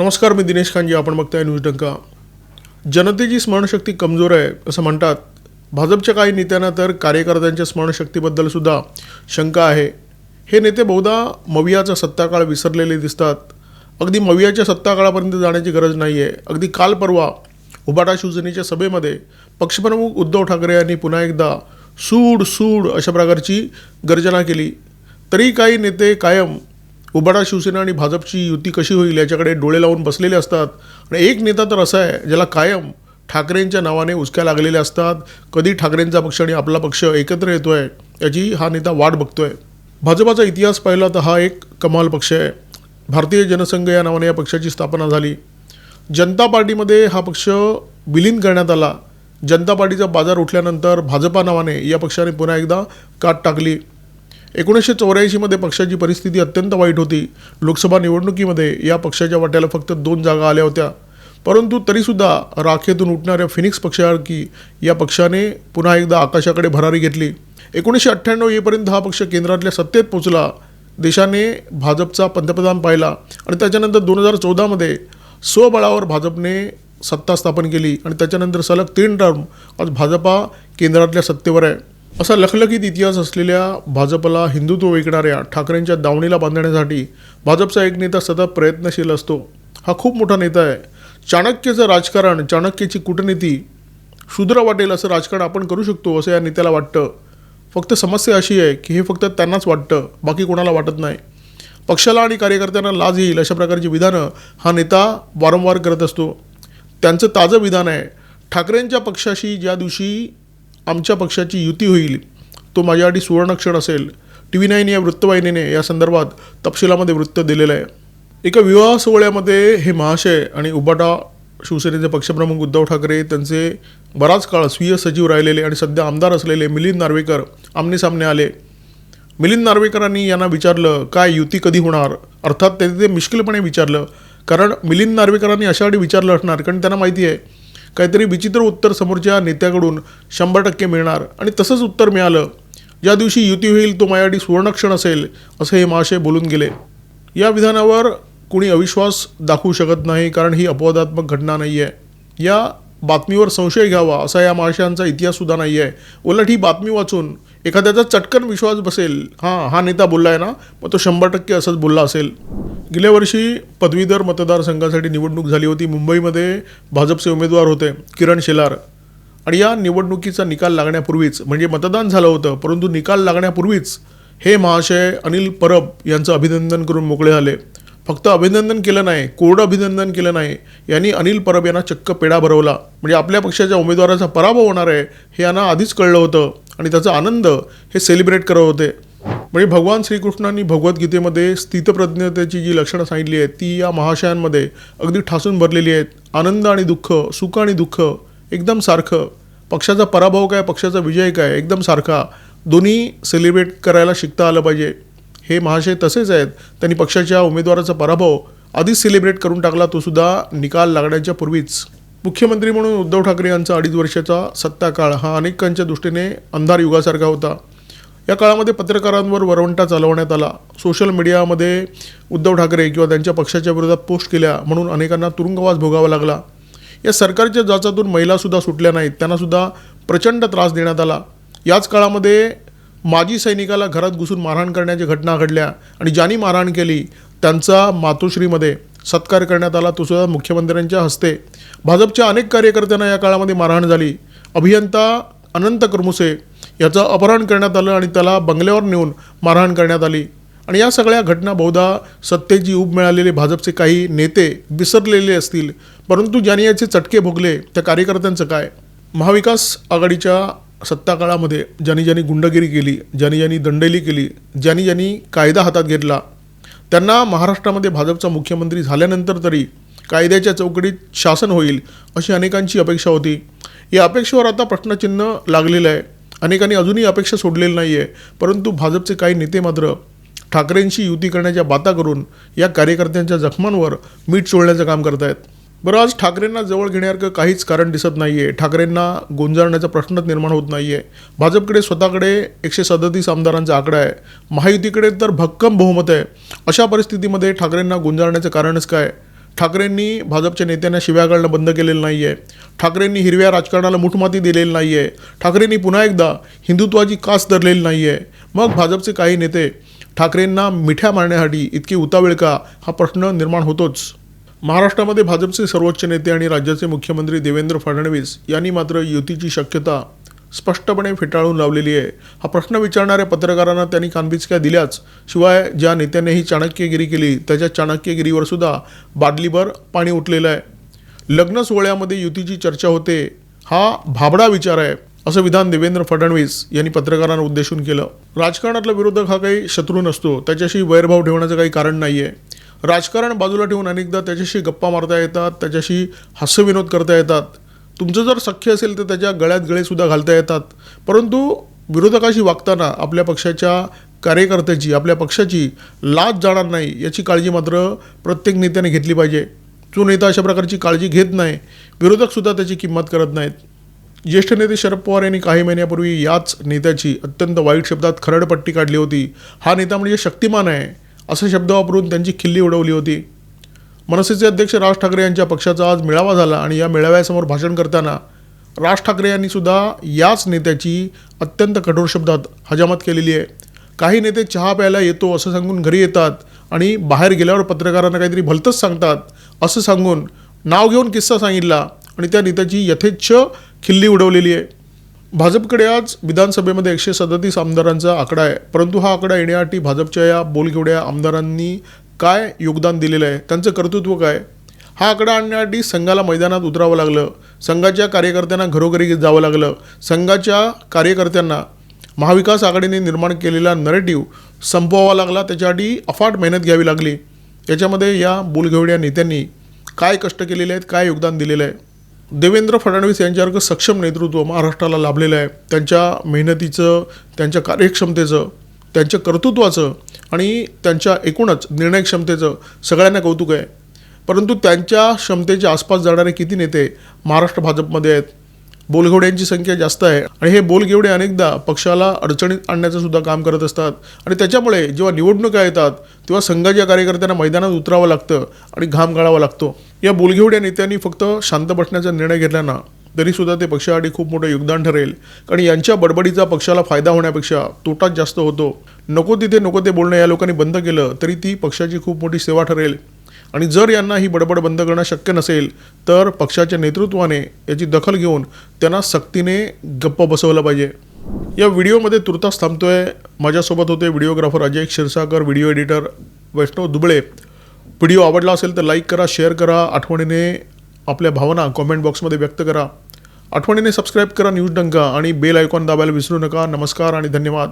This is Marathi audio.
नमस्कार मी दिनेश खानजी आपण बघताय न्यूज डंका. जनतेची स्मरणशक्ती कमजोर आहे असं म्हणतात. भाजपच्या काही नेत्यांना तर कार्यकर्त्यांच्या स्मरणशक्तीबद्दल सुद्धा शंका आहे. हे नेते बहुधा मवियाचा सत्ताकाळ विसरलेले दिसतात. अगदी मवियाच्या सत्ताकाळापर्यंत जाण्याची गरज नाही आहे अगदी काल परवा उबाटा शिवसेनेच्या सभेमध्ये पक्षप्रमुख उद्धव ठाकरे यांनी पुन्हा एकदा सूड सूड अशा प्रकारची गर्जना केली. तरी काही नेते कायम उबाडा शिवसेना आणि भाजपची युती कशी होईल याच्याकडे डोळे लावून बसलेले असतात. आणि एक नेता तर असा आहे ज्याला कायम ठाकरेंच्या नावाने उचक्या लागलेल्या असतात. कधी ठाकरेंचा पक्ष आणि आपला पक्ष एकत्र येतो आहे याची हा नेता वाट बघतो आहे भाजपाचा इतिहास पाहिला तर हा एक कमाल पक्ष आहे. भारतीय जनसंघ या नावाने या पक्षाची स्थापना झाली. जनता पार्टीमध्ये हा पक्ष विलीन करण्यात आला. जनता पार्टीचा बाजार उठल्यानंतर भाजपा नावाने या पक्षाने पुन्हा एकदा काट टाकली. एकोणीसशे चौऱ्याऐंशीमध्ये पक्षाची परिस्थिती अत्यंत वाईट होती. लोकसभा निवडणुकीमध्ये या पक्षाच्या वाट्याला फक्त दोन जागा आल्या होत्या. परंतु तरीसुद्धा राखेतून उठणाऱ्या फिनिक्स पक्षासारखी या पक्षाने पुन्हा एकदा आकाशाकडे भरारी घेतली. एकोणीसशे अठ्ठ्याण्णव येपर्यंत हा पक्ष केंद्रातल्या सत्तेत पोचला देशाने भाजपचा पंतप्रधान पाहिला आणि त्याच्यानंतर दोन हजार चौदामध्ये स्वबळावर भाजपने सत्ता स्थापन केली आणि त्याच्यानंतर सलग तीन टर्म आज भाजपा केंद्रातल्या सत्तेवर आहे. असा लखलखीत इतिहास असलेल्या भाजपला हिंदुत्व विकणाऱ्या ठाकरेंच्या दावणीला बांधण्यासाठी भाजपचा एक नेता सतत प्रयत्नशील असतो. हा खूप मोठा नेता आहे. चाणक्याचं राजकारण चाणक्याची कूटनीती शूद्र वाटेल असं राजकारण आपण करू शकतो असं या नेत्याला वाटतं. फक्त समस्या अशी आहे की हे फक्त त्यांनाच वाटतं बाकी कोणाला वाटत नाही. पक्षाला आणि कार्यकर्त्यांना लाज येईल अशा प्रकारची विधानं हा नेता वारंवार करत असतो. त्यांचं ताजं विधान आहे. ठाकरेंच्या पक्षाशी ज्या दिवशी आमच्या पक्षाची युती होईल तो माझ्यासाठी सुवर्णक्षण असेल. टी व्ही नाईन या वृत्तवाहिनीने या संदर्भात तपशिलामध्ये वृत्त दिलेलं आहे. एका विवाह सोहळ्यामध्ये हे महाशय आणि उबाटा शिवसेनेचे पक्षप्रमुख उद्धव ठाकरे त्यांचे बराच काळ स्वीय सचिव राहिलेले आणि सध्या आमदार असलेले मिलिंद नार्वेकर आमनेसामने आले. मिलिंद नार्वेकरांनी यांना विचारलं काय युती कधी होणार? अर्थात ते ते मिश्किलपणे विचारलं कारण मिलिंद नार्वेकरांनी अशासाठी विचारलं असणार कारण त्यांना माहिती आहे काहीतरी विचित्र उत्तर समोरच्या नेत्याकडून शंभर टक्के मिळणार आणि तसंच उत्तर मिळालं. ज्या दिवशी युती होईल तो माझ्यासाठी सुवर्णक्षण असेल असं हे महाशय बोलून गेले. या विधानावर कुणी अविश्वास दाखवू शकत नाही कारण ही अपवादात्मक घटना नाही आहे या बातमीवर संशय घ्यावा असा या महाशयांचा इतिहाससुद्धा नाही आहे उलट ही बातमी वाचून एखाद्याचा चटकन विश्वास बसेल. हां हा नेता बोलला आहे ना मग तो शंभर टक्के असंच बोलला असेल. गेल्या वर्षी पदवीधर मतदारसंघासाठी निवडणूक झाली होती. मुंबईमध्ये भाजपचे उमेदवार होते किरण शेलार. आणि या निवडणुकीचा निकाल लागण्यापूर्वीच म्हणजे मतदान झालं होतं परंतु निकाल लागण्यापूर्वीच हे महाशय अनिल परब यांचं अभिनंदन करून मोकळे झाले. फक्त अभिनंदन केलं नाही कोरडं अभिनंदन केलं नाही. यांनी अनिल परब यांना चक्क पेढा भरवला. म्हणजे आपल्या पक्षाच्या उमेदवाराचा पराभव होणार आहे हे यांना आधीच कळलं होतं. आणि त्याचा आनंद हे सेलिब्रेट करत होते. म्हणजे भगवान श्रीकृष्णांनी भगवद्गीतेमध्ये स्थितप्रज्ञतेची जी लक्षणं सांगितली आहेत ती या महाशयांमध्ये अगदी ठासून भरलेली आहेत. आनंद आणि दुःख सुख आणि दुःख एकदम सारखं. पक्षाचा पराभव काय पक्षाचा विजय काय एकदम सारखा. दोन्ही सेलिब्रेट करायला शिकता आलं पाहिजे. हे महाशय तसेच आहेत. त्यांनी पक्षाच्या उमेदवाराचा पराभव आधीच सेलिब्रेट करून टाकला तो सुद्धा निकाल लागण्याच्या पूर्वीच. मुख्यमंत्री म्हणून उद्धव ठाकरे यांचा अडीच वर्षाचा सत्ताकाळ हा अनेकांच्या दृष्टीने अंधार युगासारखा होता. या काळामध्ये पत्रकारांवर वरवंटा चालवण्यात आला. सोशल मीडियामध्ये उद्धव ठाकरे किंवा त्यांच्या पक्षाच्या विरोधात पोस्ट केल्या म्हणून अनेकांना तुरुंगवास भोगावा लागला. या सरकारच्या जाचातून महिलासुद्धा सुटल्या नाहीत त्यांनासुद्धा प्रचंड त्रास देण्यात आला. याच काळामध्ये माजी सैनिकाला घरात घुसून मारहाण करण्याच्या घटना घडल्या आणि ज्यांनी मारहाण केली त्यांचा मातोश्रीमध्ये सत्कार करण्यात आला. तो सुद्धा मुख्यमंत्र्यांच्या हस्ते. भाजपच्या अनेक कार्यकर्त्यांना या काळामध्ये मारहाण झाली. अभियंता अनंत करमुसे याचं अपहरण करण्यात आलं आणि त्याला बंगल्यावर नेऊन मारहाण करण्यात आली. आणि या सगळ्या घटना बहुधा सत्तेची ऊब मिळालेले भाजपचे काही नेते विसरलेले असतील. परंतु ज्यांनी याचे चटके भोगले त्या कार्यकर्त्यांचं काय? महाविकास आघाडीच्या सत्ता काळामध्ये ज्यांनी ज्यांनी गुंडगिरी केली ज्यांनी ज्यांनी दंडेली केली ज्यांनी ज्यांनी कायदा हातात घेतला त्यांना महाराष्ट्रामध्ये भाजपचा मुख्यमंत्री झाल्यानंतर तरी कायद्याच्या चौकटीत शासन होईल अशी अनेकांची अपेक्षा होती. या अपेक्षेवर आता प्रश्नचिन्ह लागलेलं आहे. अनेकांनी अजूनही अपेक्षा सोडलेली नाही आहे परंतु भाजपचे काही नेते मात्र ठाकरेंशी युती करण्याच्या बाता करून या कार्यकर्त्यांच्या जखमांवर मीठ चोळण्याचं काम करत आहेत बरं आज ठाकरेंना जवळ घेण्यासारखं काहीच कारण दिसत नाही आहे ठाकरेंना गुंजाळण्याचा प्रश्नच निर्माण होत नाही आहे भाजपकडे स्वतःकडे एकशे सदतीस आमदारांचा आकडा आहे. महायुतीकडे तर भक्कम बहुमत आहे. अशा परिस्थितीमध्ये ठाकरेंना गोंजारण्याचं कारणच काय? ठाकरेंनी भाजपच्या नेत्यांना शिव्या घालणं बंद केलेलं नाही आहे ठाकरेंनी हिरव्या राजकारणाला मुठमाती दिलेली नाही आहे ठाकरेंनी पुन्हा एकदा हिंदुत्वाची कास धरलेली नाही आहे मग भाजपचे काही नेते ठाकरेंना मिठ्या मारण्यासाठी इतकी उतावेळ का? हा प्रश्न निर्माण होतोच. महाराष्ट्रामध्ये भाजपचे सर्वोच्च नेते आणि राज्याचे मुख्यमंत्री देवेंद्र फडणवीस यांनी मात्र युतीची शक्यता स्पष्टपणे फेटाळून लावलेली आहे. हा प्रश्न विचारणाऱ्या पत्रकारांना त्यांनी कानबिचक्या दिल्याच शिवाय ज्या नेत्याने ही चाणक्यगिरी केली त्याच्या चाणक्यगिरीवर सुद्धा बादलीभर पाणी उठलेलं आहे. लग्न सोहळ्यामध्ये युतीची चर्चा होते हा भाबडा विचार आहे असं विधान देवेंद्र फडणवीस यांनी पत्रकारांना उद्देशून केलं. राजकारणातला विरोधक हा काही शत्रू नसतो त्याच्याशी वैरभाव ठेवण्याचं काही कारण नाही आहे राजकारण बाजूला ठेवून अनेकदा त्याच्याशी गप्पा मारता येतात त्याच्याशी हास्यविनोद करता येतात. तुमचं जर सख्य असेल तर त्याच्या गळ्यात गळेसुद्धा घालता येतात. परंतु विरोधकाशी वागताना आपल्या पक्षाच्या कार्यकर्त्याची आपल्या पक्षाची लाज जाणार नाही याची काळजी मात्र प्रत्येक नेत्याने घेतली पाहिजे. जो नेता अशा प्रकारची काळजी घेत नाही विरोधकसुद्धा त्याची किंमत करत नाहीत. ज्येष्ठ नेते शरद पवार यांनी काही महिन्यापूर्वी याच नेत्याची अत्यंत वाईट शब्दात खरडपट्टी काढली होती. हा नेता म्हणजे शक्तिमान आहे. असे शब्द वापरून त्यांची खिल्ली उडवली होती. मनसेचे अध्यक्ष राज ठाकरे यांच्या पक्षाचा आज मेळावा झाला आणि या मेळाव्यासमोर भाषण करताना राज ठाकरे यांनी सुद्धा याच नेत्याची अत्यंत कठोर शब्दात हजामत केलेली आहे. काही नेते चहा प्यायला येतो असं सांगून घरी येतात आणि बाहेर गेल्यावर पत्रकारांना काहीतरी भलतंच सांगतात असं सांगून नाव घेऊन किस्सा सांगितला आणि त्या नेत्याची यथेच्छ खिल्ली उडवलेली आहे. भाजपकडे आज विधानसभेमध्ये एकशे सदतीस आमदारांचा आकडा आहे. परंतु हा आकडा येण्यासाठी भाजपच्या या बोलकेवड्या आमदारांनी काय योगदान दिलेलं आहे? त्यांचं कर्तृत्व काय हा आकडा आणण्यासाठी संघाला मैदानात उतरावं लागलं. संघाच्या कार्यकर्त्यांना घरोघरी जावं लागलं. संघाच्या कार्यकर्त्यांना महाविकास आघाडीने निर्माण केलेला नरेटिव्ह संपवावा लागला. त्याच्यासाठी अफाट मेहनत घ्यावी लागली. याच्यामध्ये या बोलघेवड्या नेत्यांनी काय कष्ट केलेले आहेत? काय योगदान दिलेलं आहे? देवेंद्र फडणवीस यांच्यासारखं सक्षम नेतृत्व महाराष्ट्राला लाभलेलं आहे? त्यांच्या मेहनतीचं त्यांच्या कार्यक्षमतेचं त्यांच्या कर्तृत्वाचं आणि त्यांच्या एकूणच निर्णय क्षमतेचं सगळ्यांना कौतुक आहे. परंतु त्यांच्या क्षमतेच्या आसपास जाणारे किती नेते महाराष्ट्र भाजपमध्ये आहेत? बोलघेवड्यांची संख्या जास्त आहे. आणि हे बोलघेवडे अनेकदा पक्षाला अडचणीत आणण्याचं सुद्धा काम करत असतात. आणि त्याच्यामुळे जेव्हा निवडणुका येतात तेव्हा संघाच्या कार्यकर्त्यांना मैदानात उतरावं लागतं आणि घाम गाळावा लागतो. या बोलघेवड्या नेत्यांनी फक्त शांत बसण्याचा निर्णय घेतला ना तरीसुद्धा ते पक्षासाठी खूप मोठं योगदान ठरेल. कारण यांच्या बडबडीचा पक्षाला फायदा होण्यापेक्षा तोटाच जास्त होतो. नको तिथे नको ते बोलणं या लोकांनी बंद केलं तरी ती पक्षाची खूप मोठी सेवा ठरेल. आणि जर यांना ही बडबड बंद करणं शक्य नसेल तर पक्षाच्या नेतृत्वाने याची दखल घेऊन त्यांना सक्तीने गप्प बसवलं पाहिजे. या व्हिडिओमध्ये तुर्तास थांबतोय. माझ्यासोबत होते videographer Ajay Kshirsagar video editor Vaishnav Dubale. Video आवडला असेल तर लाईक करा शेअर करा. आठवणीने आपल्या भावना कॉमेंट बॉक्समध्ये व्यक्त करा. आठवणीने सबस्क्राईब करा न्यूज डंका आणि बेल आयकॉन दाबायला विसरू नका. नमस्कार आणि धन्यवाद.